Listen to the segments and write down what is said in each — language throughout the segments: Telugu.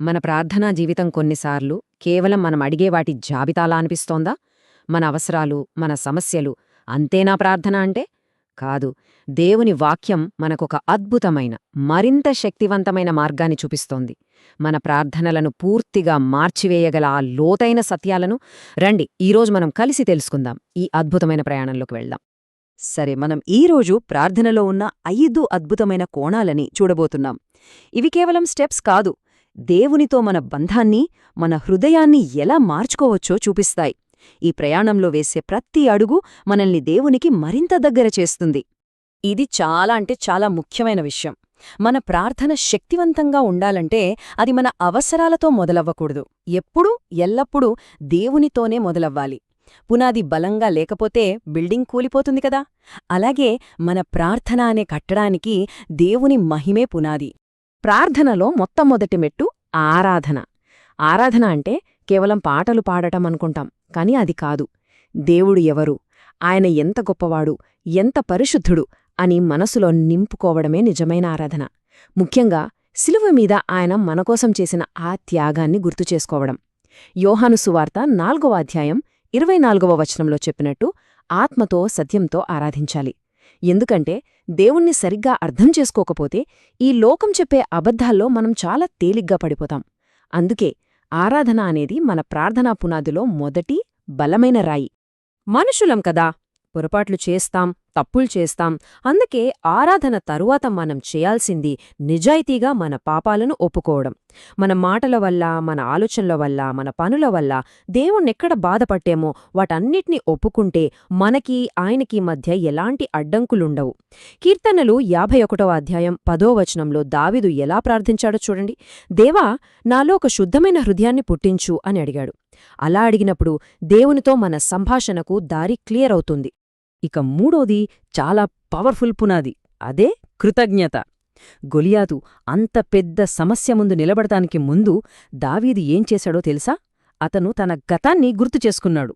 మన ప్రార్థనా జీవితం కొన్నిసార్లు కేవలం మనం అడిగే వాటి జాబితాలా అనిపిస్తోందా? మన అవసరాలు మన సమస్యలు అంతేనా ప్రార్థన అంటే? కాదు. దేవుని వాక్యం మనకొక అద్భుతమైన మరింత శక్తివంతమైన మార్గాన్ని చూపిస్తోంది. మన ప్రార్థనలను పూర్తిగా మార్చివేయగల ఆ లోతైన సత్యాలను రండి ఈరోజు మనం కలిసి తెలుసుకుందాం. ఈ అద్భుతమైన ప్రయాణంలోకి వెళ్దాం. సరే మనం ఈరోజు ప్రార్థనలో ఉన్న ఐదు అద్భుతమైన కోణాలని చూడబోతున్నాం. ఇవి కేవలం స్టెప్స్ కాదు. దేవునితో మన బంధాన్ని మన హృదయాన్ని ఎలా మార్చుకోవచ్చో చూపిస్తాయి. ఈ ప్రయాణంలో వేసే ప్రతి అడుగు మనల్ని దేవునికి మరింత దగ్గర చేస్తుంది. ఇది చాలా అంటే చాలా ముఖ్యమైన విషయం. మన ప్రార్థన శక్తివంతంగా ఉండాలంటే అది మన అవసరాలతో మొదలవ్వకూడదు. ఎప్పుడూ ఎల్లప్పుడూ దేవునితోనే మొదలవ్వాలి. పునాది బలంగా లేకపోతే బిల్డింగ్ కూలిపోతుంది కదా. అలాగే మన ప్రార్థన అనే కట్టడానికి దేవుని మహిమే పునాది. ప్రార్థనలో మొట్టమొదటి మెట్టు ఆరాధన. ఆరాధన అంటే కేవలం పాటలు పాడటం అనుకుంటాం కాని అది కాదు. దేవుడు ఎవరు? ఆయన ఎంత గొప్పవాడు? ఎంత పరిశుద్ధుడు? అని మనసులో నింపుకోవడమే నిజమైన ఆరాధన. ముఖ్యంగా శిలువ మీద ఆయన మనకోసం చేసిన ఆ త్యాగాన్ని గుర్తుచేసుకోవడం యోహాను సువార్త నాల్గవ అధ్యాయం ఇరవై నాలుగవ వచనంలో చెప్పినట్టు ఆత్మతో సత్యంతో ఆరాధించాలి. ఎందుకంటే దేవుణ్ణి సరిగ్గా అర్థం చేసుకోకపోతే ఈ లోకం చెప్పే అబద్ధాల్లో మనం చాలా తేలిగ్గా పడిపోతాం. అందుకే ఆరాధన అనేది మన ప్రార్థనా పునాదిలో మొదటి బలమైన రాయి. మనుషులం కదా పొరపాట్లు చేస్తాం తప్పులు చేస్తాం. అందుకే ఆరాధన తరువాత మనం చేయాల్సింది నిజాయితీగా మన పాపాలను ఒప్పుకోవడం. మన మాటల వల్ల మన ఆలోచనల వల్ల మన పనుల వల్ల దేవుణ్ణెక్కడ బాధపట్టేమో వాటన్నిటినీ ఒప్పుకుంటే మనకి ఆయనకి మధ్య ఎలాంటి అడ్డంకులుండవు. కీర్తనలు యాభై ఒకటవ అధ్యాయం పదో వచనంలో దావిదు ఎలా ప్రార్థించాడో చూడండి. దేవా నాలో ఒక శుద్ధమైన హృదయాన్ని పుట్టించు అని అడిగాడు. అలా అడిగినప్పుడు దేవునితో మన సంభాషణకు దారి క్లియర్ అవుతుంది. ఇక మూడోది చాలా పవర్ఫుల్ పునాది అదే కృతజ్ఞత. గొలియాతు అంత పెద్ద సమస్య ముందు నిలబడటానికి ముందు దావీది ఏం చేశాడో తెలుసా? అతను తన గతాన్ని గుర్తు చేసుకున్నాడు.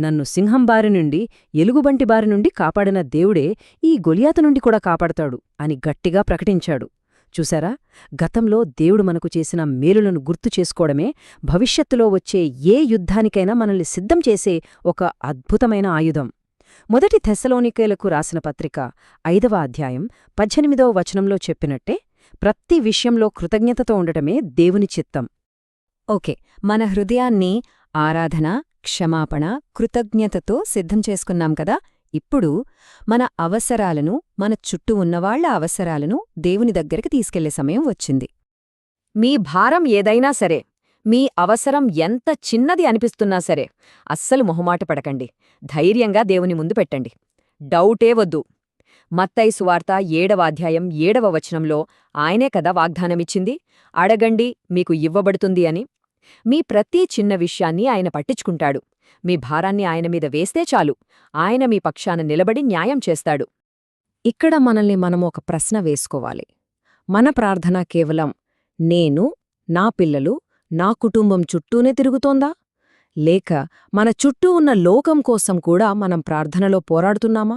నన్ను సింహం బారి నుండి ఎలుగుబంటి బారి నుండి కాపాడిన దేవుడే ఈ గొలియాతు నుండి కూడా కాపాడతాడు అని గట్టిగా ప్రకటించాడు. చూశారా? గతంలో దేవుడు మనకు చేసిన మేలులను గుర్తు చేసుకోవడమే భవిష్యత్తులో వచ్చే ఏ యుద్ధానికైనా మనల్ని సిద్ధం చేసే ఒక అద్భుతమైన ఆయుధం. మొదటి థెసలోనికేలకు రాసిన పత్రిక ఐదవ అధ్యాయం పద్దెనిమిదవ వచనంలో చెప్పినట్టే ప్రతి విషయంలో కృతజ్ఞతతో ఉండటమే దేవుని చిత్తం. ఓకే మన హృదయాన్ని ఆరాధన క్షమాపణ కృతజ్ఞతతో సిద్ధం చేసుకున్నాం కదా? ఇప్పుడు మన అవసరాలను మన చుట్టూ ఉన్నవాళ్ళ అవసరాలను దేవుని దగ్గరికి తీసుకెళ్ళే సమయం వచ్చింది. మీ భారం ఏదైనా సరే మీ అవసరం ఎంత చిన్నది అనిపిస్తున్నా సరే అస్సలు మొహమాట పడకండి. ధైర్యంగా దేవుని ముందు పెట్టండి. డౌటే వద్దు. మత్తై సువార్త ఏడవ అధ్యాయం ఏడవ వచనంలో ఆయనే కదా వాగ్దానమిచ్చింది? అడగండి మీకు ఇవ్వబడుతుంది అని. మీ ప్రతి చిన్న విషయాన్ని ఆయన పట్టించుకుంటాడు. మీ భారాన్ని ఆయన మీద వేస్తే చాలు. ఆయన మీ పక్షాన నిలబడి న్యాయం చేస్తాడు. ఇక్కడ మనల్ని మనం ఒక ప్రశ్న వేసుకోవాలి. మన ప్రార్థన కేవలం నేను నా పిల్లలు నా కుటుంబం చుట్టూనే తిరుగుతోందా? లేక మన చుట్టూ ఉన్న లోకం కోసం కూడా మనం ప్రార్థనలో పోరాడుతున్నామా?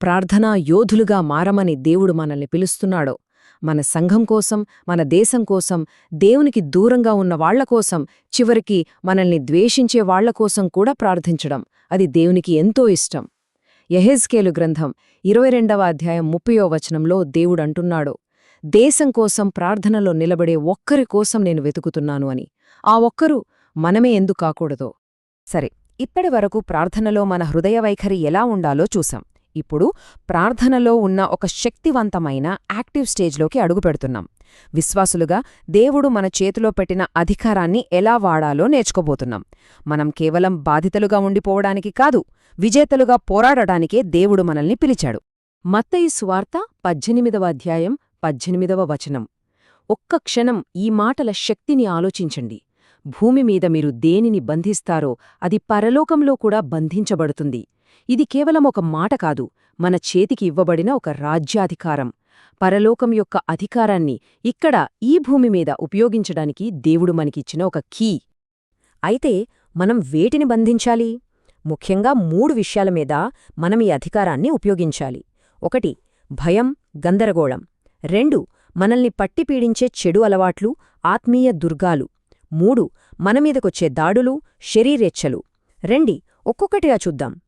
ప్రార్థనా యోధులుగా మారమని దేవుడు మనల్ని పిలుస్తున్నాడో మన సంఘం కోసం మన దేశం కోసం దేవునికి దూరంగా ఉన్న వాళ్ళకోసం చివరికి మనల్ని ద్వేషించే వాళ్ళకోసం కూడా ప్రార్థించడం అది దేవునికి ఎంతో ఇష్టం. యహెజ్కేలు గ్రంథం ఇరవై రెండవ అధ్యాయం ముప్పయో వచనంలో దేవుడంటున్నాడు దేశం కోసం ప్రార్థనలో నిలబడే ఒక్కరి కోసం నేను వెతుకుతున్నాను అని. ఆ ఒక్కరు మనమే ఎందు కాకూడదో? సరే ఇప్పటి వరకు ప్రార్థనలో మన హృదయ వైఖరి ఎలా ఉండాలో చూసాం ఇప్పుడు ప్రార్థనలో ఉన్న ఒక శక్తివంతమైన యాక్టివ్ స్టేజ్లోకి అడుగుపెడుతున్నాం విశ్వాసులుగా దేవుడు మన చేతిలో పెట్టిన అధికారాన్ని ఎలా వాడాలో నేర్చుకోబోతున్నాం. మనం కేవలం బాధితలుగా ఉండిపోవడానికి కాదు విజేతలుగా పోరాడటానికే దేవుడు మనల్ని పిలిచాడు. మత్తయి స్వార్త పద్దెనిమిదవ అధ్యాయం పద్దెనిమిదవ వచనం. ఒక్క క్షణం ఈ మాటల శక్తిని ఆలోచించండి. భూమి మీద మీరు దేనిని బంధిస్తారో అది పరలోకంలో కూడా బంధించబడుతుంది. ఇది కేవలం ఒక మాట కాదు మన చేతికి ఇవ్వబడిన ఒక రాజ్యాధికారం. పరలోకం యొక్క అధికారాన్ని ఇక్కడ ఈ భూమి మీద ఉపయోగించడానికి దేవుడు మనకిచ్చిన ఒక కీ. అయితే మనం వేటిని బంధించాలి? ముఖ్యంగా మూడు విషయాల మీద మనం ఈ అధికారాన్ని ఉపయోగించాలి. ఒకటి భయం గందరగోళం. రెండు మనల్ని పట్టి పీడించే చెడు అలవాట్లు ఆత్మీయ దుర్గాలు. మూడు మనమీదకొచ్చే దాడులు శరీరేచ్ఛలు. రండి ఒక్కొక్కటిగా చూద్దాం.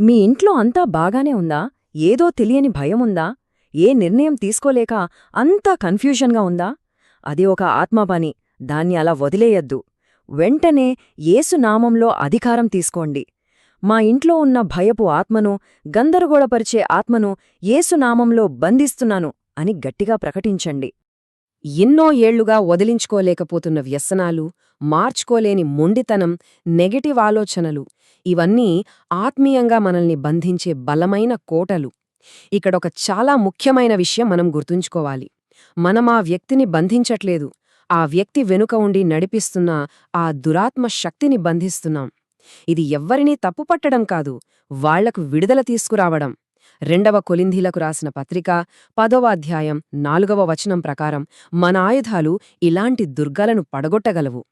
మీ ఇంట్లో అంతా బాగానే ఉందా? ఏదో తెలియని భయముందా ఏ నిర్ణయం తీసుకోలేక అంతా కన్ఫ్యూషన్గా ఉందా? అది ఒక ఆత్మపని దాన్ని అలా వదిలేయద్దు. వెంటనే ఏసునామంలో అధికారం తీసుకోండి. మా ఇంట్లో ఉన్న భయపు ఆత్మను గందరగోళపరిచే ఆత్మను ఏసునామంలో బంధిస్తున్నాను. అని గట్టిగా ప్రకటించండి. ఎన్నో ఏళ్ళుగా వదిలించుకోలేకపోతున్న వ్యసనాలు మార్చుకోలేని మొండితనం నెగటివ్ ఆలోచనలు ఇవన్నీ ఆత్మీయంగా మనల్ని బంధించే బలమైన కోటలు. ఇక్కడొక చాలా ముఖ్యమైన విషయం మనం గుర్తుంచుకోవాలి. మనం ఆ వ్యక్తిని బంధించట్లేదు. ఆ వ్యక్తి వెనుక ఉండి నడిపిస్తున్న ఆ దురాత్మ శక్తిని బంధిస్తున్నాం. ఇది ఎవ్వరినీ తప్పుపట్టడం కాదు వాళ్ళకు విడుదల తీసుకురావడం. రెండవ కొలింధీలకు రాసిన పత్రిక పదవ అధ్యాయం నాలుగవ వచనం ప్రకారం మన ఆయుధాలు ఇలాంటి దుర్గాలను పడగొట్టగలవు.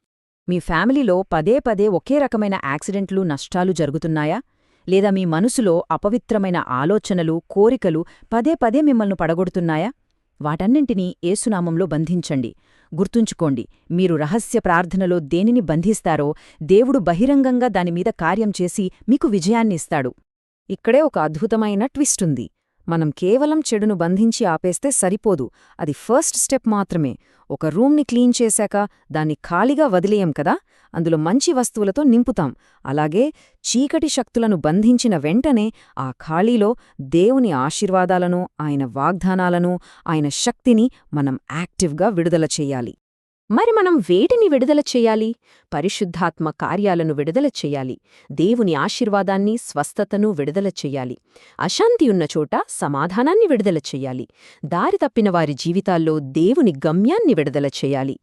మీ ఫ్యామిలీలో పదే పదే ఒకే రకమైన యాక్సిడెంట్లు నష్టాలు జరుగుతున్నాయా? లేదా మీ మనసులో అపవిత్రమైన ఆలోచనలు కోరికలు పదే పదే మిమ్మల్ని పడగొడుతున్నాయా? వాటన్నింటినీ ఏసునామంలో బంధించండి. గుర్తుంచుకోండి మీరు రహస్య ప్రార్థనలో దేనిని బంధిస్తారో దేవుడు బహిరంగంగా దానిమీద కార్యం చేసి మీకు విజయాన్నిస్తాడు ఇక్కడే ఒక అద్భుతమైన ట్విస్ట్ ఉంది మనం కేవలం చెడును బంధించి ఆపేస్తే సరిపోదు. అది ఫస్ట్ స్టెప్ మాత్రమే. ఒక రూమ్ని క్లీన్ చేశాక దాన్ని ఖాళీగా వదిలేయం కదా? అందులో మంచి వస్తువులతో నింపుతాం. అలాగే చీకటి శక్తులను బంధించిన వెంటనే ఆ ఖాళీలో దేవుని ఆశీర్వాదాలను ఆయన వాగ్దానాలను ఆయన శక్తిని మనం యాక్టివ్గా విడుదల చెయ్యాలి మరి మనం వేటిని విడుదల చెయ్యాలి పరిశుద్ధాత్మ కార్యాలను విడుదల చెయ్యాలి దేవుని ఆశీర్వాదాన్ని స్వస్థతను విడుదల చెయ్యాలి అశాంతియున్న చోట సమాధానాన్ని విడుదల చెయ్యాలి దారి తప్పిన వారి జీవితాల్లో దేవుని గమ్యాన్ని విడుదల చెయ్యాలి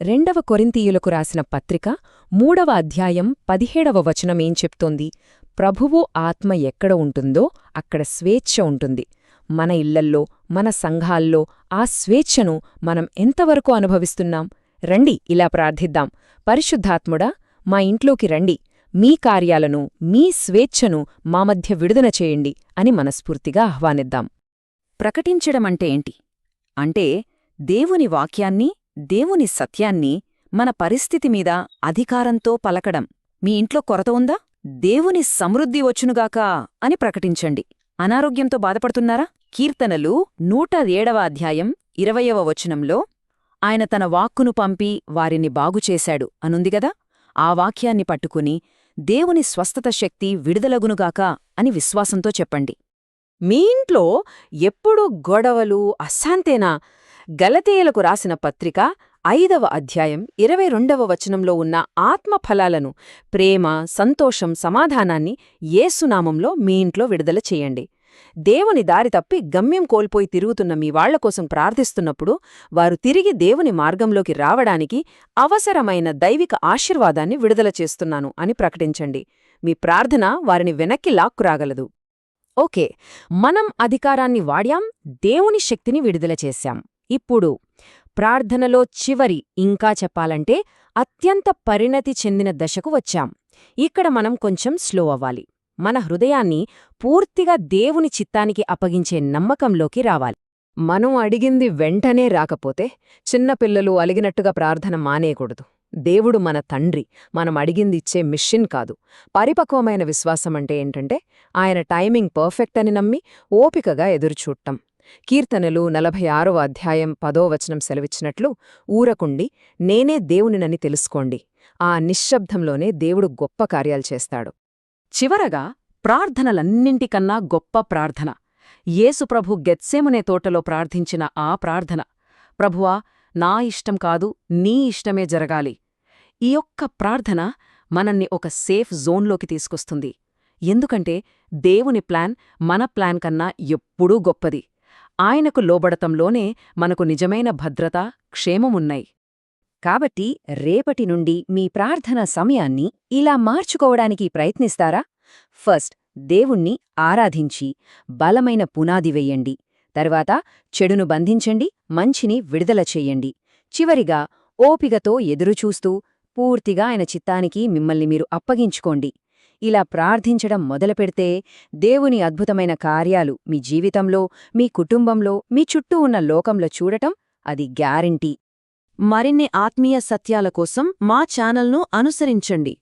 రెండవ కొరింతీయులకు రాసిన పత్రిక మూడవ అధ్యాయం పదిహేడవ వచనమేం చెప్తోంది? ప్రభువు ఆత్మ ఎక్కడ ఉంటుందో అక్కడ స్వేచ్ఛ ఉంటుంది. మన ఇళ్ళల్లో మన సంఘాల్లో ఆ స్వేచ్ఛను మనం ఎంతవరకు అనుభవిస్తున్నాం? రండి ఇలా ప్రార్థిద్దాం. పరిశుద్ధాత్ముడా మా ఇంట్లోకి రండి. మీ కార్యాలను మీ స్వేచ్ఛను మా మధ్య విడుదల చేయండి అని మనస్ఫూర్తిగా ఆహ్వానిద్దాం. ప్రకటించడమంటే ఏంటి? అంటే దేవుని వాక్యాన్ని దేవుని సత్యాన్ని మన పరిస్థితి మీద అధికారంతో పలకడం. మీ ఇంట్లో కొరత ఉందా? దేవుని సమృద్ధి వచ్చునుగాక అని ప్రకటించండి. అనారోగ్యంతో బాధపడుతున్నారా? కీర్తనలు నూట ఏడవ అధ్యాయం ఇరవయవ వచనంలో ఆయన తన వాక్కును పంపి వారిని బాగుచేశాడు అనుందిగదా ఆ వాక్యాన్ని పట్టుకుని దేవుని స్వస్థత శక్తి విడుదలగునుగాక అని విశ్వాసంతో చెప్పండి. మీ ఇంట్లో ఎప్పుడూ గొడవలు అశాంతేనా? గలతీయులకు రాసిన పత్రిక ఐదవ అధ్యాయం ఇరవై రెండవ వచనంలో ఉన్న ఆత్మఫలాలను ప్రేమ సంతోషం సమాధానాన్ని ఏసునామంలో మీ ఇంట్లో విడుదల చేయండి. దేవుని దారి తప్పి గమ్యం కోల్పోయి తిరుగుతున్న మీ వాళ్ళకోసం ప్రార్థిస్తున్నప్పుడు వారు తిరిగి దేవుని మార్గంలోకి రావడానికి అవసరమైన దైవిక ఆశీర్వాదాన్ని విడుదల చేస్తున్నాను అని ప్రకటించండి. మీ ప్రార్థన వారిని వెనక్కి లాక్కురాగలదు. ఓకే మనం అధికారాన్ని వాడాం దేవుని శక్తిని విడుదల చేశాం. ఇప్పుడు ప్రార్థనలో చివరి ఇంకా చెప్పాలంటే అత్యంత పరిణతి చెందిన దశకు వచ్చాం. ఇక్కడ మనం కొంచెం స్లో అవ్వాలి. మన హృదయాన్ని పూర్తిగా దేవుని చిత్తానికి అప్పగించే నమ్మకంలోకి రావాలి. మనం అడిగింది వెంటనే రాకపోతే చిన్నపిల్లలు అలిగినట్టుగా ప్రార్థన మానేయకూడదు. దేవుడు మన తండ్రి మనం అడిగింది ఇచ్చే మిషన్ కాదు. పరిపక్వమైన విశ్వాసం అంటే ఏంటంటే ఆయన టైమింగ్ పర్ఫెక్ట్ అని నమ్మి ఓపికగా ఎదురుచూడటం. కీర్తనలు నలభై ఆరవ అధ్యాయం పదో వచనం సెలవిచ్చినట్లు ఊరకుండి నేనే దేవునినని తెలుసుకోండి. ఆ నిశ్శబ్దంలోనే దేవుడు గొప్ప కార్యాలు చేస్తాడు. చివరగా ప్రార్థనలన్నింటికన్నా గొప్ప ప్రార్థన. యేసుప్రభు గెత్సేమునే తోటలో ప్రార్థించిన ఆ ప్రార్థన. ప్రభువా నా ఇష్టం కాదు నీ ఇష్టమే జరగాలి. ఈ ఒక్క ప్రార్థన మనల్ని ఒక సేఫ్ జోన్లోకి తీసుకొస్తుంది. ఎందుకంటే దేవుని ప్లాన్ మన ప్లాన్ కన్నా ఎప్పుడూ గొప్పది. ఆయనకు లోబడతంలోనే మనకు నిజమైన భద్రత క్షేమమున్నాయి. కాబట్టి రేపటి నుండి మీ ప్రార్థన సమయాన్ని ఇలా మార్చుకోవడానికి ప్రయత్నిస్తారా? ఫస్ట్ దేవుణ్ణి ఆరాధించి బలమైన పునాది వెయ్యండి తర్వాత చెడును బంధించండి మంచిని విడుదల చెయ్యండి చివరిగా ఓపికతో ఎదురుచూస్తూ పూర్తిగా ఆయన చిత్తానికి మిమ్మల్ని మీరు అప్పగించుకోండి. ఇలా ప్రార్థించడం మొదలుపెడితే దేవుని అద్భుతమైన కార్యాలు మీ జీవితంలో మీ కుటుంబంలో మీ చుట్టూ ఉన్న లోకంలో చూడటం అది గ్యారంటీ. మరిన్ని ఆత్మీయ సత్యాల కోసం మా ఛానల్ను అనుసరించండి.